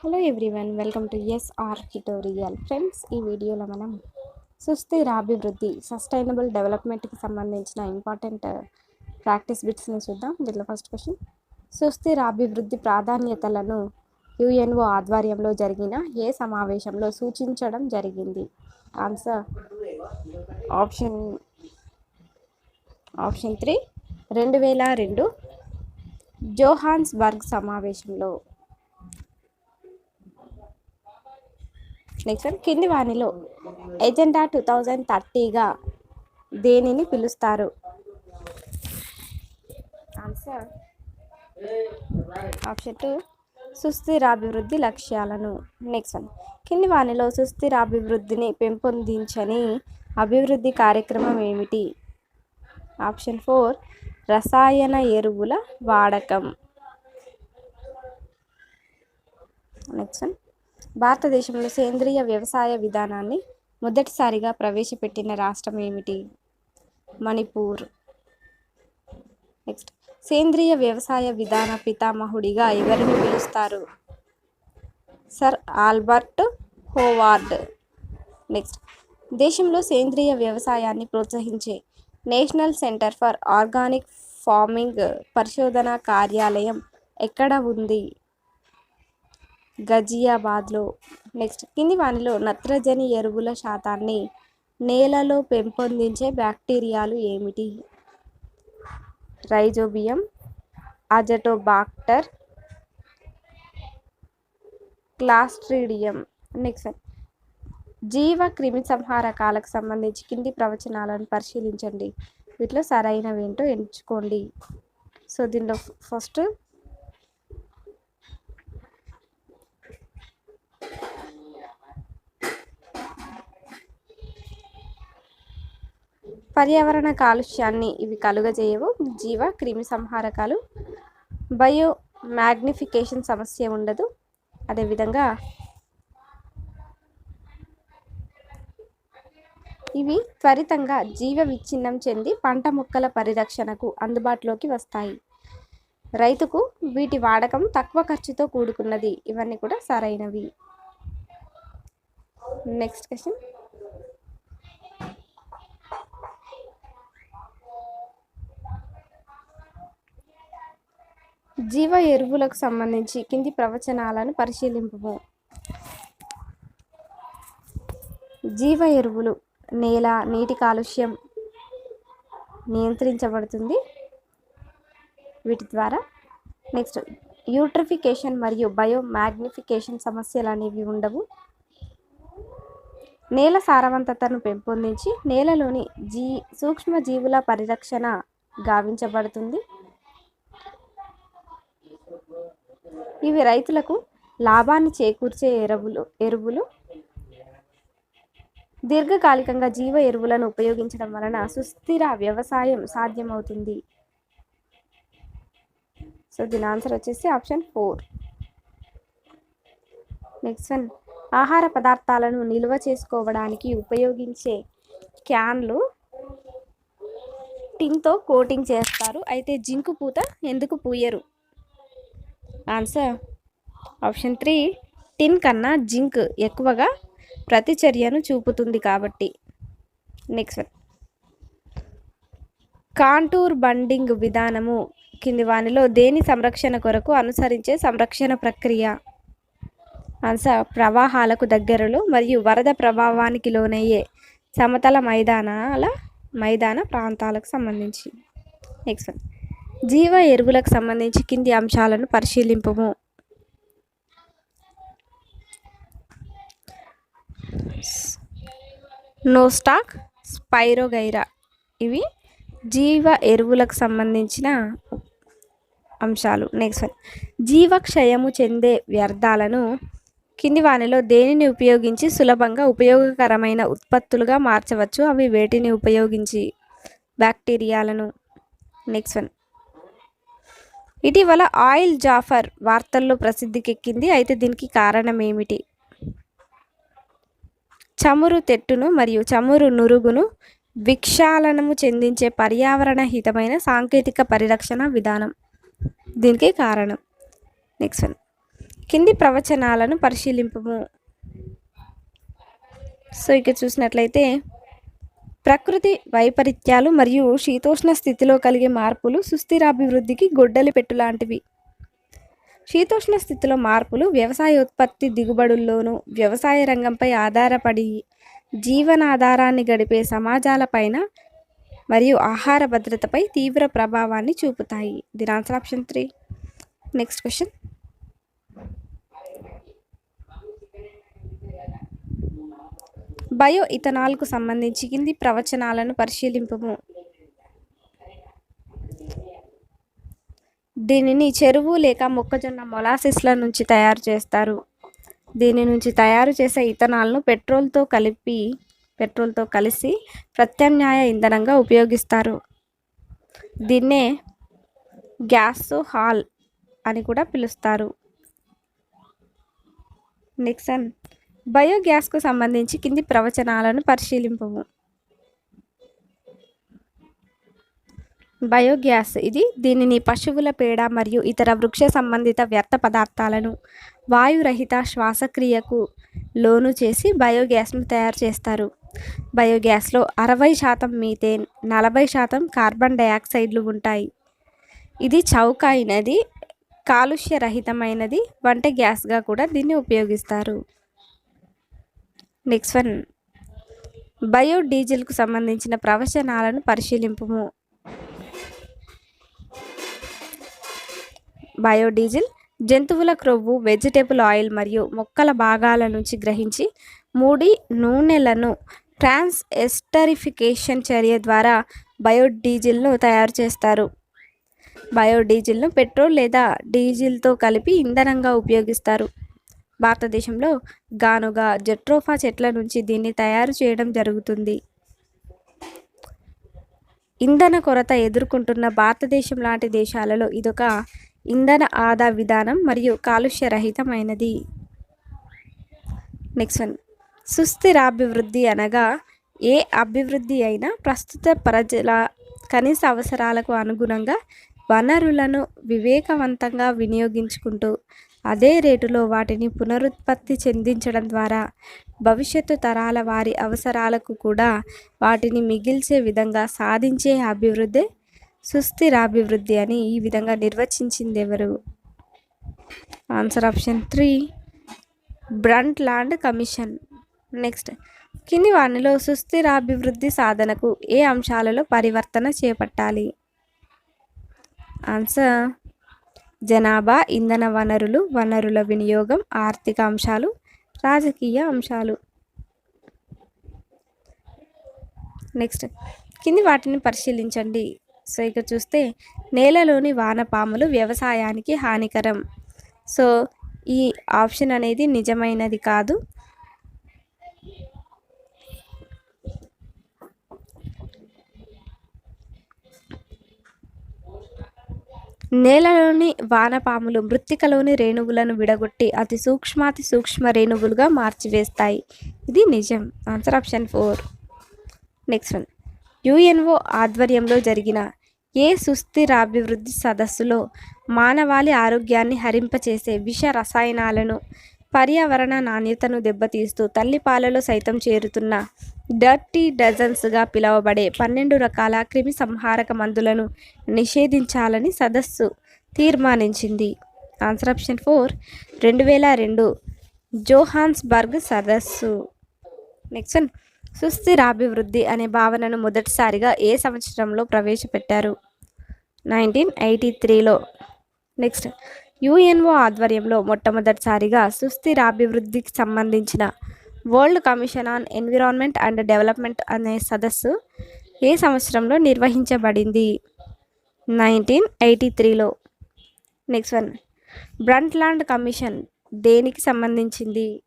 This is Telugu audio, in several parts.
Hello everyone welcome to S R tutorial. Friends ఈ వీడియోలో మనం సుస్థిర అభివృద్ధి సస్టైనబుల్ డెవలప్మెంట్కి సంబంధించిన ఇంపార్టెంట్ ప్రాక్టీస్ బిట్స్ని చూద్దాం. దీంట్లో ఫస్ట్ క్వశ్చన్. సుస్థిర అభివృద్ధి ప్రాధాన్యతలను యుఎన్ఓ ఆధ్వర్యంలో జరిగిన ఏ సమావేశంలో సూచించడం జరిగింది? ఆన్సర్ ఆప్షన్ ఆప్షన్ త్రీ రెండు వేల రెండు జోహాన్స్బర్గ్ సమావేశంలో. నెక్స్ట్ వన్ కింది వాణిలో. ఎజెండా టూ థౌజండ్ థర్టీగా దేనిని పిలుస్తారు? ఆన్సర్ ఆప్షన్ టూ సుస్థిరాభివృద్ధి లక్ష్యాలను. నెక్స్ట్ వన్ కింది వాణిలో సుస్థిరాభివృద్ధిని పెంపొందించని అభివృద్ధి కార్యక్రమం ఏమిటి? ఆప్షన్ ఫోర్ రసాయన ఎరువుల వాడకం. నెక్స్ట్ వన్ భారతదేశంలో సేంద్రియ వ్యవసాయ విధానాన్ని మొదటిసారిగా ప్రవేశపెట్టిన రాష్ట్రం ఏమిటి? మణిపూర్. నెక్స్ట్. సేంద్రియ వ్యవసాయ విధాన పితామహుడిగా ఎవరిని పిలుస్తారు? Sir Albert Howard. నెక్స్ట్. దేశంలో సేంద్రియ వ్యవసాయాన్ని ప్రోత్సహించే national centre for organic farming పరిశోధన కార్యాలయం ఎక్కడ ఉంది? గజియాబాద్లో నెక్స్ట్. కింది వానిలో నత్రజని ఎరువుల శాతాన్ని నేలలో పెంపొందించే బ్యాక్టీరియాలు ఏమిటి? Rhizobium azotobacter clostridium. నెక్స్ట్. జీవ క్రిమి సంహారకాలకు సంబంధించి కింది ప్రవచనాలను పరిశీలించండి. వీటిలో సరైనవి ఏంటో ఎంచుకోండి. సో దీనిలో ఫస్ట్ పర్యావరణ కాలుష్యాన్ని ఇవి కలుగజేయవు. జీవ క్రిమి సంహారకాలు బయో మ్యాగ్నిఫికేషన్ సమస్య ఉండదు. అదేవిధంగా ఇవి త్వరితంగా జీవ విచ్ఛిన్నం చెంది పంట మొక్కల పరిరక్షణకు అందుబాటులోకి వస్తాయి. రైతుకు వీటి వాడకం తక్కువ ఖర్చుతో కూడుకున్నది. ఇవన్నీ కూడా సరైనవి. Next question. జీవ ఎరువులకు సంబంధించి కింది ప్రవచనాలను పరిశీలింపము. జీవ ఎరువులు నేల నీటి కాలుష్యం నియంత్రించబడుతుంది. వీటి ద్వారా నెక్స్ట్ యూట్రిఫికేషన్ మరియు బయో మ్యాగ్నిఫికేషన్ సమస్యలు అనేవి ఉండవు. నేల సారవంతతను పెంపొందించి నేలలోని జీ సూక్ష్మ జీవుల పరిరక్షణ గావించబడుతుంది. ఇవి రైతులకు లాభాన్ని చేకూర్చే ఎరువులు ఎరువులు. దీర్ఘకాలికంగా జీవ ఎరువులను ఉపయోగించడం వలన సుస్థిర వ్యవసాయం సాధ్యమవుతుంది. సో దీని ఆన్సర్ వచ్చేసి ఆప్షన్ ఫోర్. Next one. ఆహార పదార్థాలను నిల్వ చేసుకోవడానికి ఉపయోగించే క్యాన్లు టిన్తో కోటింగ్ చేస్తారు. అయితే జింకు పూత ఎందుకు పూయరు? ఆన్సర్. ఆప్షన్ త్రీ టిన్ కన్నా జింక్ ఎక్కువగా ప్రతిచర్యను చూపుతుంది కాబట్టి. నెక్స్ట్ వన్ కాంటూర్ బండింగ్ విధానము కింది వానిలో దేని సంరక్షణ కొరకు అనుసరించే సంరక్షణ ప్రక్రియ? ఆన్సర్ ప్రవాహాలకు దగ్గరలో మరియు వరద ప్రభావానికి లోనయ్యే సమతల మైదానాల మైదాన ప్రాంతాలకు సంబంధించి. నెక్స్ట్ వన్ జీవ ఎరువులకు సంబంధించి కింది అంశాలను పరిశీలింపము. నోస్టాక్ స్పైరోగైరా ఇవి జీవ ఎరువులకు సంబంధించిన అంశాలు. నెక్స్ట్ వన్ జీవక్షయము చెందే వ్యర్థాలను కింది వానిలో దేనిని ఉపయోగించి సులభంగా ఉపయోగకరమైన ఉత్పత్తులుగా మార్చవచ్చు? అవి వేటిని ఉపయోగించి? బ్యాక్టీరియాలను. నెక్స్ట్ వన్ ఇటీవల ఆయిల్ జాఫర్ వార్తల్లో ప్రసిద్ధికెక్కింది. అయితే దీనికి కారణం ఏమిటి చమురు తెట్టును మరియు చమురు నురుగును విక్షాలనము చెందించే పర్యావరణ హితమైన సాంకేతిక పరిరక్షణ విధానం. దీనికి కారణం. Next one. కింది ప్రవచనాలను పరిశీలింపము. సో ఇక చూసినట్లయితే ప్రకృతి వైపరీత్యాలు మరియు శీతోష్ణ స్థితిలో కలిగే మార్పులు సుస్థిరాభివృద్ధికి గొడ్డలి పెట్టు లాంటివి. శీతోష్ణ స్థితిలో మార్పులు వ్యవసాయ ఉత్పత్తి దిగుబడుల్లోనూ వ్యవసాయ రంగంపై ఆధారపడి జీవనాధారాన్ని గడిపే సమాజాలపైన మరియు ఆహార భద్రతపై తీవ్ర ప్రభావాన్ని చూపుతాయి. దీని answer option three. Next question bio ఇథనాల్కు సంబంధించి కింది ప్రవచనాలను పరిశీలింపము. దీనిని చెరువు లేక మొక్కజొన్న మొలాసిస్ల నుంచి తయారు చేస్తారు. దీని నుంచి తయారు చేసే ఇథనాల్ను పెట్రోల్తో కలిపి పెట్రోల్తో కలిసి ప్రత్యామ్నాయ ఇంధనంగా ఉపయోగిస్తారు. దీన్నే గ్యాస్ హాల్ అని కూడా పిలుస్తారు. నిక్సన్ బయోగ్యాస్కు సంబంధించి కింది ప్రవచనాలను పరిశీలింపము. బయోగ్యాస్ ఇది దీనిని పశువుల పేడ మరియు ఇతర వృక్ష సంబంధిత వ్యర్థ పదార్థాలను వాయురహిత శ్వాసక్రియకు లోను చేసి బయోగ్యాస్ను తయారు చేస్తారు. బయోగ్యాస్లో అరవై శాతం మీథేన్ నలభై శాతం కార్బన్ డయాక్సైడ్లు ఉంటాయి. ఇది చౌక అయినది కాలుష్యరహితమైనది వంట గ్యాస్గా కూడా దీన్ని ఉపయోగిస్తారు. Next one. బయోడీజిల్కు సంబంధించిన ప్రవచనాలను పరిశీలింపుము. బయోడీజిల్ జంతువుల క్రొవ్వు వెజిటేబుల్ ఆయిల్ మరియు మొక్కల భాగాల నుంచి గ్రహించి ముడి నూనెలను ట్రాన్స్ ఎస్టరిఫికేషన్ చర్య ద్వారా బయోడీజిల్ను తయారు చేస్తారు. బయోడీజిల్ను పెట్రోల్ లేదా డీజిల్తో కలిపి ఇంధనంగా ఉపయోగిస్తారు. భారతదేశంలో గానుగా జట్రోఫా చెట్ల నుంచి దీన్ని తయారు చేయడం జరుగుతుంది. ఇంధన కొరత ఎదుర్కొంటున్న భారతదేశం లాంటి దేశాలలో ఇదొక ఇంధన ఆదా విధానం మరియు కాలుష్యరహితమైనది. Next one. సుస్థిరాభివృద్ధి అనగా ఏ అభివృద్ధి అయినా ప్రస్తుత ప్రజల కనీస అవసరాలకు అనుగుణంగా వనరులను వివేకవంతంగా వినియోగించుకుంటూ అదే రేటులో వాటిని పునరుత్పత్తి చెందించడం ద్వారా భవిష్యత్తు తరాల వారి అవసరాలకు కూడా వాటిని మిగిల్చే విధంగా సాధించే అభివృద్ధి సుస్థిరాభివృద్ధి అని ఈ విధంగా నిర్వచించింది ఎవరు answer option three Brundtland commission next కింది వానిలో సుస్థిరాభివృద్ధి సాధనకు ఏ అంశాలలో పరివర్తన చేపట్టాలి? ఆన్సర్ జనాభా ఇంధన వనరులు వనరుల వినియోగం ఆర్థిక అంశాలు రాజకీయ అంశాలు. నెక్స్ట్ కింది వాటిని పరిశీలించండి. సో ఇక చూస్తే నేలలోని వానపాములు వ్యవసాయానికి హానికరం. సో ఈ ఆప్షన్ అనేది నిజమైనది కాదు. నేలలోని వానపాములు మృత్తికలోని రేణువులను విడగొట్టి అతి సూక్ష్మాతి సూక్ష్మ రేణువులుగా మార్చివేస్తాయి. ఇది నిజం. Answer option four next one U N O ఆధ్వర్యంలో జరిగిన ఏ సుస్థిరాభివృద్ధి సదస్సులో మానవాళి ఆరోగ్యాన్ని హరింపచేసే విష రసాయనాలను పర్యావరణ నాణ్యతను దెబ్బతీస్తూ తల్లిపాలలో సైతం చేరుతున్న డర్టీ డజన్స్గా పిలువబడే పన్నెండు రకాల క్రిమి సంహారక మందులను నిషేధించాలని సదస్సు తీర్మానించింది. ఆన్సర్ ఆప్షన్ ఫోర్ రెండు వేల రెండు జోహాన్స్బర్గ్ సదస్సు. నెక్స్ట్ వన్ సుస్థిరాభివృద్ధి అనే భావనను మొదటిసారిగా ఏ సంవత్సరంలో ప్రవేశపెట్టారు? నైన్టీన్ ఎయిటీ త్రీలో నెక్స్ట్ యుఎన్ఓ ఆధ్వర్యంలో మొట్టమొదటిసారిగా సుస్థిరాభివృద్ధికి సంబంధించిన world commission on environment and development అనే సదస్సు ఏ సంవత్సరంలో నిర్వహించబడింది? నైన్టీన్ ఎయిటీ త్రీలో. Next one. బ్రంట్లాండ్ కమిషన్ దేనికి సంబంధించింది?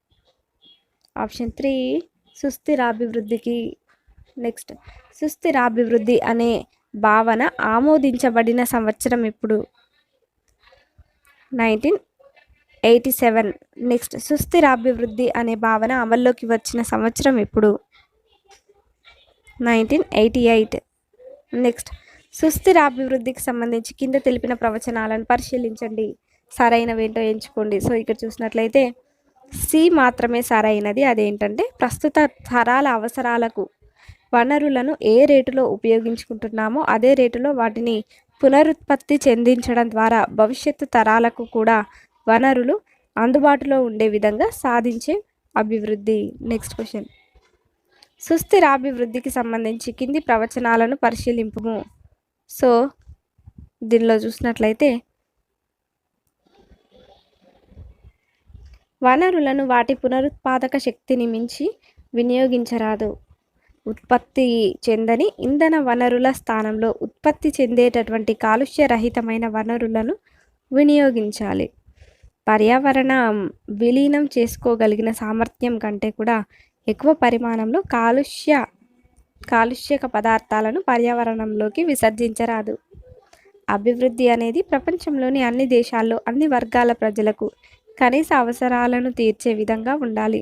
ఆప్షన్ త్రీ సుస్థిరాభివృద్ధికి. నెక్స్ట్. సుస్థిరాభివృద్ధి అనే భావన ఆమోదించబడిన సంవత్సరం ఇప్పుడు నైన్టీన్ ఎయిటీ సెవెన్. నెక్స్ట్ సుస్థిర అభివృద్ధి అనే భావన అమల్లోకి వచ్చిన సంవత్సరం ఇప్పుడు. Nineteen eighty eight. నెక్స్ట్ సుస్థిర అభివృద్ధికి సంబంధించి కింద తెలిపిన ప్రవచనాలను పరిశీలించండి. సరైనవేంటో ఎంచుకోండి. సో ఇక్కడ చూసినట్లయితే సి మాత్రమే సరైనది. అదేంటంటే ప్రస్తుత తరాల అవసరాలకు వనరులను ఏ రేటులో ఉపయోగించుకుంటున్నామో అదే రేటులో వాటిని పునరుత్పత్తి చెందించడం ద్వారా భవిష్యత్తు తరాలకు కూడా వనరులు అందుబాటులో ఉండే విధంగా సాధించే అభివృద్ధి. Next question. సుస్థిర అభివృద్ధికి సంబంధించి కింది ప్రవచనాలను పరిశీలింపుము. సో దీనిలో చూసినట్లయితే వనరులను వాటి పునరుత్పాదక శక్తిని మించి వినియోగించరాదు. ఉత్పత్తి చెందని ఇంధన వనరుల స్థానంలో ఉత్పత్తి చెందేటటువంటి కాలుష్యరహితమైన వనరులను వినియోగించాలి. పర్యావరణ విలీనం చేసుకోగలిగిన సామర్థ్యం కంటే కూడా ఎక్కువ పరిమాణంలో కాలుష్య కాలుష్యక పదార్థాలను పర్యావరణంలోకి విసర్జించరాదు. అభివృద్ధి అనేది ప్రపంచంలోని అన్ని దేశాల్లో అన్ని వర్గాల ప్రజలకు కనీస అవసరాలను తీర్చే విధంగా ఉండాలి.